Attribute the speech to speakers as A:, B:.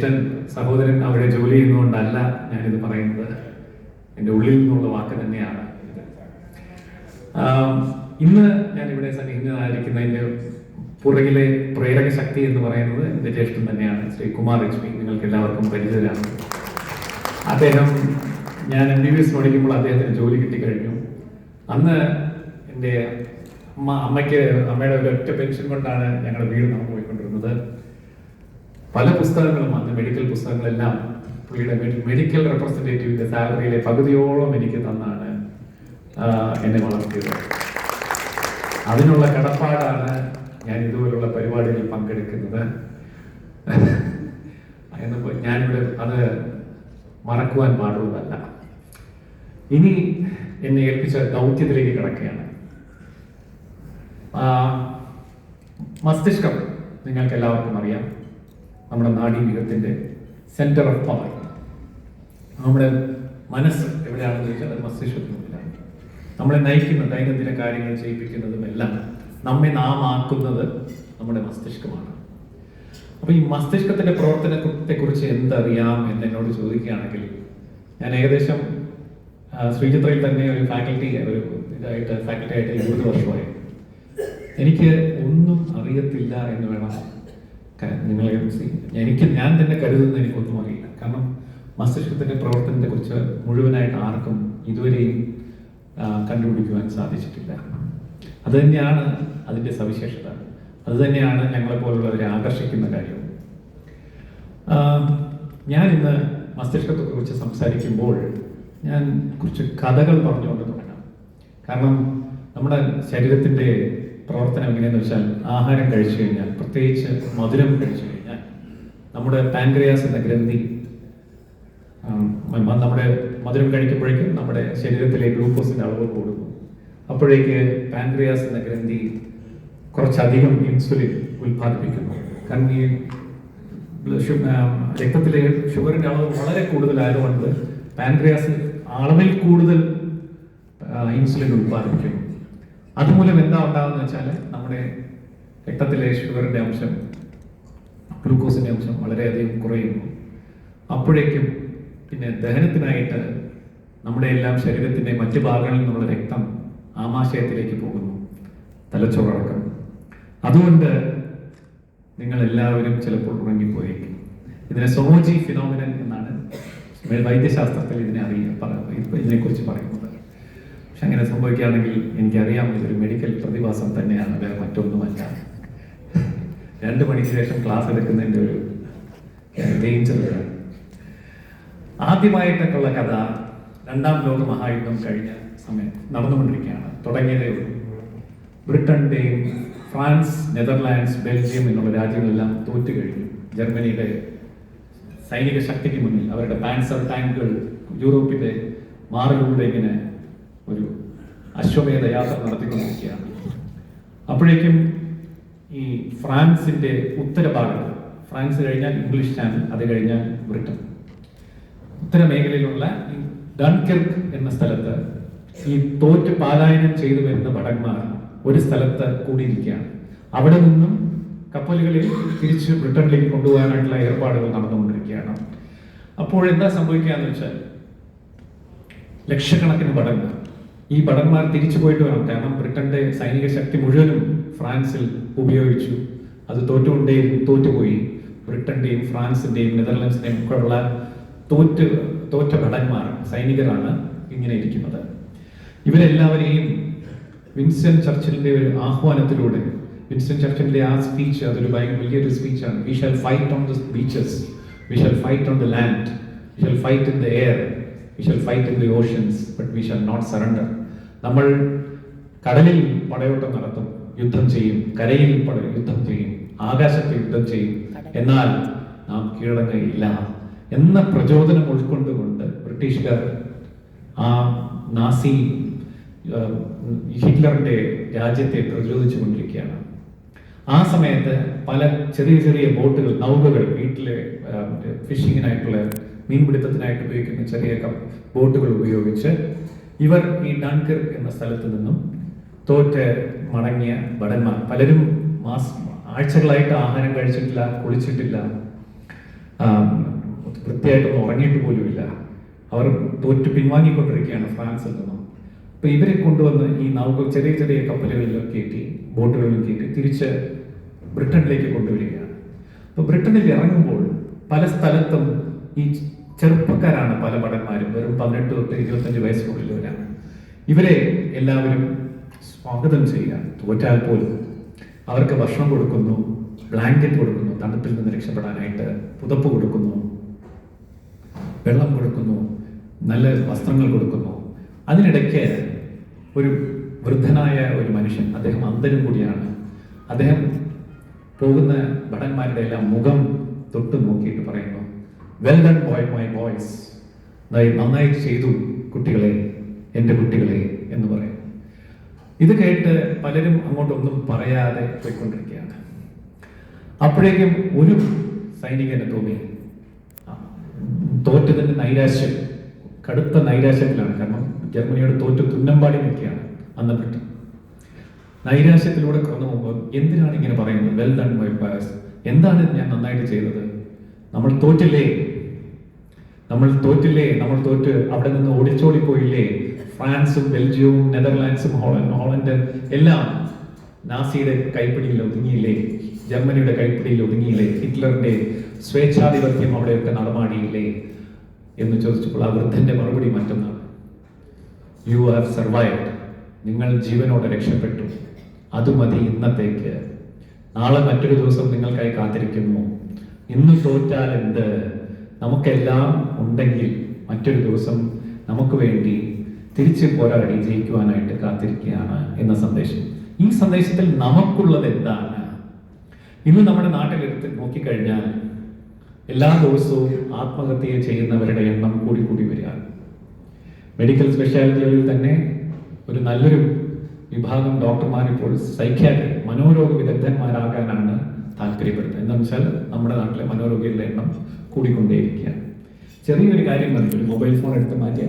A: ജ്യേഷ്ഠൻ സഹോദരൻ അവിടെ ജോലി ചെയ്യുന്നതുകൊണ്ടല്ല ഞാനിത് പറയുന്നത്. എന്റെ ഉള്ളിൽ നിന്നുള്ള വാക്ക് തന്നെയാണ് ഇന്ന് ഞാൻ ഇവിടെ സന്നിഹിതനായിരിക്കുന്നതിന്റെ പുറകിലെ പ്രേരക ശക്തി എന്ന് പറയുന്നത് എന്റെ ജ്യേഷ്ഠൻ തന്നെയാണ് ശ്രീ കുമാർ ലക്ഷ്മി. നിങ്ങൾക്ക് എല്ലാവർക്കും പരിചിതരാണ്. അദ്ദേഹം ഞാൻ എം ബി ബി എസ് പഠിക്കുമ്പോൾ അദ്ദേഹത്തിന് ജോലി കിട്ടിക്കഴിഞ്ഞു. അന്ന് എന്റെ അമ്മ അമ്മയ്ക്ക് അമ്മയുടെ ഒരു ഒറ്റ പെൻഷൻ കൊണ്ടാണ് ഞങ്ങളുടെ വീട് നടന്നു പോയിക്കൊണ്ടിരുന്നത് പല പുസ്തകങ്ങളും അന്ന് മെഡിക്കൽ പുസ്തകങ്ങളെല്ലാം പുള്ളിയുടെ മെഡിക്കൽ റെപ്രസെന്റേറ്റീവിന്റെ സാലറിയിലെ പകുതിയോളം എനിക്ക് തന്നാണ് എന്നെ വളർത്തിയത്. അതിനുള്ള കടപ്പാടാണ് ഞാൻ ഇതുപോലുള്ള പരിപാടികളിൽ പങ്കെടുക്കുന്നത്. എന്നിപ്പോ ഞാനിവിടെ അത് മറക്കുവാൻ പാടുള്ളതല്ല. ഇനി എന്നെ ഏൽപ്പിച്ച ദൗത്യത്തിലേക്ക് കിടക്കുകയാണ്. മസ്തിഷ്കം നിങ്ങൾക്ക് എല്ലാവർക്കും അറിയാം. നമ്മുടെ നാഡീവ്യൂഹത്തിന്റെ സെന്റർ ഓഫ് പവർ നമ്മുടെ മനസ്സ് എവിടെയാണെന്ന് ചോദിച്ചാൽ അത് മസ്തിഷ്കത്തിനുള്ളിലാണ് നമ്മളെ നയിക്കുന്ന ദൈനംദിന കാര്യങ്ങൾ ചെയ്യിപ്പിക്കുന്നതും എല്ലാം നമ്മെ നാം ആക്കുന്നത് നമ്മുടെ മസ്തിഷ്കമാണ്. അപ്പോൾ ഈ മസ്തിഷ്കത്തിന്റെ പ്രവർത്തനത്തെ കുറിച്ച് എന്തറിയാം എന്ന് എന്നോട് ചോദിക്കുകയാണെങ്കിൽ ഞാൻ ഏകദേശം ശ്രീചിത്രയിൽ തന്നെ ഒരു ഫാക്കൽറ്റി ഒരു ഇതായിട്ട് ഫാക്കൽറ്റി ആയിട്ട് ഇരുപത് വർഷമായി. എനിക്ക് ഒന്നും അറിയത്തില്ല എന്ന് വേണം നിങ്ങളെ എനിക്ക് ഞാൻ തന്നെ കരുതുന്ന എനിക്കൊന്നും അറിയില്ല. കാരണം മസ്തിഷ്കത്തിന്റെ പ്രവർത്തനത്തെ കുറിച്ച് മുഴുവനായിട്ട് ആർക്കും ഇതുവരെയും കണ്ടുപിടിക്കുവാൻ സാധിച്ചിട്ടില്ല. അത് തന്നെയാണ് സവിശേഷത. അത് തന്നെയാണ് ഞങ്ങളെ പോലുള്ളവരെ ആകർഷിക്കുന്ന കാര്യം ഞാൻ ഇന്ന് മസ്തിഷ്കത്തെ കുറിച്ച് സംസാരിക്കുമ്പോൾ ഞാൻ കുറച്ച് കഥകൾ പറഞ്ഞുകൊണ്ട് തുടങ്ങാം. കാരണം നമ്മുടെ ശരീരത്തിന്റെ പ്രവർത്തനം എങ്ങനെയെന്ന് വെച്ചാൽ ആഹാരം കഴിച്ചു കഴിഞ്ഞാൽ പ്രത്യേകിച്ച് മധുരം കഴിച്ചു കഴിഞ്ഞാൽ നമ്മുടെ പാൻക്രിയാസ് എന്ന ഗ്രന്ഥി നമ്മുടെ മധുരം കഴിക്കുമ്പോഴേക്കും നമ്മുടെ ശരീരത്തിലെ ഗ്ലൂക്കോസിന്റെ അളവ് കൂടുന്നു. അപ്പോഴേക്ക് പാൻക്രിയാസ് എന്ന ഗ്രന്ഥി കുറച്ചധികം ഇൻസുലിൻ ഉൽപ്പാദിപ്പിക്കുന്നു. കാരണം ഈ രക്തത്തിലെ ഷുഗറിന്റെ അളവ് വളരെ കൂടുതലായതുകൊണ്ട് പാൻക്രിയാസ് അളവിൽ കൂടുതൽ ഇൻസുലിൻ ഉൽപ്പാദിപ്പിക്കുന്നു. അതുമൂലം എന്താ ഉണ്ടാകുന്നത് വെച്ചാൽ നമ്മുടെ രക്തത്തിലെ ഷുഗറിന്റെ അംശം ഗ്ലൂക്കോസിന്റെ അംശം വളരെയധികം കുറയുന്നു. അപ്പോഴേക്കും പിന്നെ ദഹനത്തിനായിട്ട് നമ്മുടെ എല്ലാം ശരീരത്തിന്റെ മറ്റു ഭാഗങ്ങളിൽ നിന്നുള്ള രക്തം ആമാശയത്തിലേക്ക് പോകുന്നു തലച്ചോറടക്കം. അതുകൊണ്ട് നിങ്ങൾ എല്ലാവരും ചിലപ്പോൾ ഉറങ്ങിപ്പോയേക്കും. ഇതിനെ സോജി ഫിനോമിനൻ എന്നാണ് വൈദ്യശാസ്ത്രത്തിൽ ഇതിനെ ഇപ്പൊ ഇതിനെക്കുറിച്ച് പറയുന്നത്. പക്ഷെ അങ്ങനെ സംഭവിക്കുകയാണെങ്കിൽ എനിക്കറിയാം ഇതൊരു മെഡിക്കൽ പ്രതിഭാസം തന്നെയാണ് വേറെ മറ്റൊന്നുമല്ല. രണ്ട് മണിക്ക് ശേഷം ക്ലാസ് എടുക്കുന്നതിന്റെ ഒരു ഡേഞ്ചർ ആദ്യമായിട്ടൊക്കെയുള്ള കഥ രണ്ടാം ലോക മഹായുദ്ധം കഴിഞ്ഞ സമയം നടന്നുകൊണ്ടിരിക്കുകയാണ്. തുടങ്ങിയതേ ഉള്ളൂ. ബ്രിട്ടന്റെയും ഫ്രാൻസ് നെതർലാൻഡ്സ് ബെൽജിയം എന്നുള്ള രാജ്യങ്ങളെല്ലാം തോറ്റു കഴിഞ്ഞു ജർമ്മനിയുടെ സൈനിക ശക്തിക്ക് മുന്നിൽ അവരുടെ പാൻസർ ടാങ്കുകൾ യൂറോപ്പിന്റെ മാറിലൂടെ ഇങ്ങനെ ഒരു അശ്വമേധ യാത്ര നടത്തിക്കൊണ്ടിരിക്കുകയാണ്. അപ്പോഴേക്കും ഈ ഫ്രാൻസിന്റെ ഉത്തരഭാഗത്ത് ഫ്രാൻസ് കഴിഞ്ഞാൽ ഇംഗ്ലീഷ് ചാനൽ അത് കഴിഞ്ഞാൽ ബ്രിട്ടൻ. ഉത്തരമേഖലയിലുള്ള ഈ ഡൺകിർക്ക് എന്ന സ്ഥലത്ത് ഈ തോറ്റ് പാലായനം ചെയ്തു വരുന്ന ഭടന്മാർ ഒരു സ്ഥലത്ത് കൂടിയിരിക്കുകയാണ്. അവിടെ നിന്നും കപ്പലുകളിൽ തിരിച്ച് ബ്രിട്ടനിലേക്ക് കൊണ്ടുപോകാനായിട്ടുള്ള ഏർപ്പാടുകൾ നടന്നുകൊണ്ടിരിക്കുകയാണ്. അപ്പോൾ എന്താ സംഭവിക്കുക വെച്ചാൽ ലക്ഷക്കണക്കിന് ഭടന്മാർ ഈ ഭടന്മാർ തിരിച്ചു പോയിട്ട് വേണം കാരണം ബ്രിട്ടന്റെ സൈനിക ശക്തി മുഴുവനും ഫ്രാൻസിൽ ഉപയോഗിച്ചു. അത് തോറ്റുകൊണ്ടേ തോറ്റുപോയി. ബ്രിട്ടന്റെയും ഫ്രാൻസിന്റെയും നെതർലൻഡ്സിന്റെയും ഒക്കെ ഉള്ള തോറ്റ് തോറ്റ ഭടന്മാർ സൈനികരാണ് ഇങ്ങനെ ഇരിക്കുന്നത്. ഇവരെല്ലാവരെയും വിൻസ്റ്റൺ ചർച്ചിലിന്റെ ഒരു ആഹ്വാനത്തിലൂടെ വിൻസ്റ്റൺ ചർച്ചിലിന്റെ ആ സ്പീച്ച് അതൊരു വലിയൊരു സ്പീച്ചാണ് we shall fight on the beaches we shall fight on the land we shall fight in the air we shall fight in the oceans but we shall not surrender നമ്മൾ കടലിൽ പടയോട്ടം നടത്തും യുദ്ധം ചെയ്യും കരയിൽ പട യുദ്ധം ചെയ്യും ആകാശത്ത് യുദ്ധം ചെയ്യും. എന്നാൽ നാം കീഴടങ്ങുകയില്ല. എന്ന പ്രചോദനം ഉൾക്കൊണ്ടുകൊണ്ട് ബ്രിട്ടീഷുകാർ ആ നാസി ഹിറ്റ്ലറിന്റെ രാജ്യത്തെ പ്രതിരോധിച്ചു കൊണ്ടിരിക്കുകയാണ് ആ സമയത്ത് പല ചെറിയ ചെറിയ ബോട്ടുകൾ നൗകകൾ വീട്ടിലെ ഫിഷിങ്ങിനായിട്ടുള്ള മീൻപിടുത്തത്തിനായിട്ട് ഉപയോഗിക്കുന്ന ചെറിയ ബോട്ടുകൾ ഉപയോഗിച്ച് ഇവർ ഈ ഡാൻകർ എന്ന സ്ഥലത്ത് നിന്നും തോറ്റ് മടങ്ങിയ ഭടന്മാർ. പലരും മാസ ആഴ്ചകളായിട്ട് ആഹാരം കഴിച്ചിട്ടില്ല കുളിച്ചിട്ടില്ല. കൃത്യമായിട്ടൊന്നും ഉറങ്ങിയിട്ട് പോലുമില്ല. അവർ തോറ്റു പിൻവാങ്ങിക്കൊണ്ടിരിക്കുകയാണ് ഫ്രാൻസിൽ നിന്നും. അപ്പൊ ഇവരെ കൊണ്ടുവന്ന് ഈ നൗക ചെറിയ ചെറിയ കപ്പലുകളിലും കയറ്റി ബോട്ടുകളിലും കയറ്റി തിരിച്ച് ബ്രിട്ടനിലേക്ക് കൊണ്ടുവരികയാണ്. അപ്പൊ ബ്രിട്ടനിൽ ഇറങ്ങുമ്പോൾ പല സ്ഥലത്തും ഈ ചെറുപ്പക്കാരാണ് പല ഭടന്മാരും. വെറും പതിനെട്ട് തൊട്ട് ഇരുപത്തഞ്ച് വയസ്സിനുള്ളിലവരാണ് ഇവരെ എല്ലാവരും സ്വാഗതം ചെയ്യുക. തോറ്റാൽ പോലും അവർക്ക് ഭക്ഷണം കൊടുക്കുന്നു ബ്ലാങ്കറ്റ് കൊടുക്കുന്നു തണുപ്പിൽ നിന്ന് രക്ഷപ്പെടാനായിട്ട് പുതപ്പ് കൊടുക്കുന്നു വെള്ളം കൊടുക്കുന്നു നല്ല വസ്ത്രങ്ങൾ കൊടുക്കുന്നു. അതിനിടയ്ക്ക് ഒരു വൃദ്ധനായ ഒരു മനുഷ്യൻ അദ്ദേഹം അന്ധനും കൂടിയാണ്. അദ്ദേഹം പോകുന്ന ഭടന്മാരുടെ എല്ലാം മുഖം തൊട്ട് നോക്കിയിട്ട് പറയുന്നു well done boy my boys നന്നായി ചെയ്തു കുട്ടികളെ എന്റെ കുട്ടികളെ എന്ന് പറയും. ഇത് കേട്ട് പലരും അങ്ങോട്ടൊന്നും പറയാതെ പോയിക്കൊണ്ടിരിക്കുകയാണ്. അപ്പോഴേക്കും ഒരു സൈനികന് തോന്നി. തോറ്റതിന്റെ നൈരാശ്യം കടുത്ത നൈരാശ്യത്തിലാണ്. കാരണം ജർമ്മനിയോട് തോറ്റു തുന്നമ്പാടി നിൽക്കുകയാണ് അന്ന് ബ്രിട്ടൻ. നൈരാശ്യത്തിലൂടെ കടന്നു പോകുമ്പോൾ എന്തിനാണ് ഇങ്ങനെ പറയുന്നത്? വെൽ ഡൺ മൈ പാസ് എന്താണ് ഞാൻ നന്നായിട്ട് ചെയ്തത്? നമ്മൾ തോറ്റില്ലേ? നമ്മൾ തോറ്റില്ലേ? നമ്മൾ തോറ്റ് അവിടെ നിന്ന് ഓടിച്ചോടി പോയില്ലേ ഫ്രാൻസും ബെൽജിയവും നെതർലാൻഡ്സും ഹോളണ്ട് ഹോളണ്ട് എല്ലാം നാസിയുടെ കൈപ്പിടിയിൽ ഒതുങ്ങിയില്ലേ? ജർമ്മനിയുടെ കൈപ്പിടിയിൽ ഒതുങ്ങിയില്ലേ? ഹിറ്റ്ലറിന്റെ സ്വേച്ഛാധിപത്യം അവിടെയൊക്കെ നടമാടിയില്ലേ? എന്ന് ചോദിച്ചപ്പോൾ ആ വൃദ്ധന്റെ മറുപടി മറ്റൊന്നാണ്. യു ഹാവ് സർവൈവ്ഡ് നിങ്ങൾ ജീവനോടെ രക്ഷപ്പെട്ടു. അത് മതി ഇന്നത്തേക്ക്. നാളെ മറ്റൊരു ദിവസം നിങ്ങൾക്കായി കാത്തിരിക്കുന്നു. ഇന്ന് തോറ്റാൽ എന്ത് നമുക്കെല്ലാം ഉണ്ടെങ്കിൽ മറ്റൊരു ദിവസം നമുക്ക് വേണ്ടി തിരിച്ച് പോരാടി ജയിക്കുവാനായിട്ട് കാത്തിരിക്കുകയാണ് എന്ന സന്ദേശം. ഈ സന്ദേശത്തിൽ നമുക്കുള്ളത് എന്താണ്? ഇന്ന് നമ്മുടെ നാട്ടിലെടുത്ത് നോക്കിക്കഴിഞ്ഞാൽ എല്ലാ ദിവസവും ആത്മഹത്യ ചെയ്യുന്നവരുടെ എണ്ണം കൂടി കൂടി വരികയാണ് മെഡിക്കൽ സ്പെഷ്യാലിറ്റികളിൽ തന്നെ ഒരു നല്ലൊരു വിഭാഗം ഡോക്ടർമാർ ഇപ്പോൾ സൈക്യാട്രി മനോരോഗ വിദഗ്ധന്മാരാകാനാണ് താല്പര്യപ്പെടുന്നത്. എന്താണെന്ന് വെച്ചാൽ നമ്മുടെ നാട്ടിലെ മനോരോഗികളുടെ എണ്ണം കൂടിക്കൊണ്ടേയിരിക്കുകയാണ്. ചെറിയൊരു കാര്യം മതി. മൊബൈൽ ഫോൺ എടുത്ത് മാറ്റിയാൽ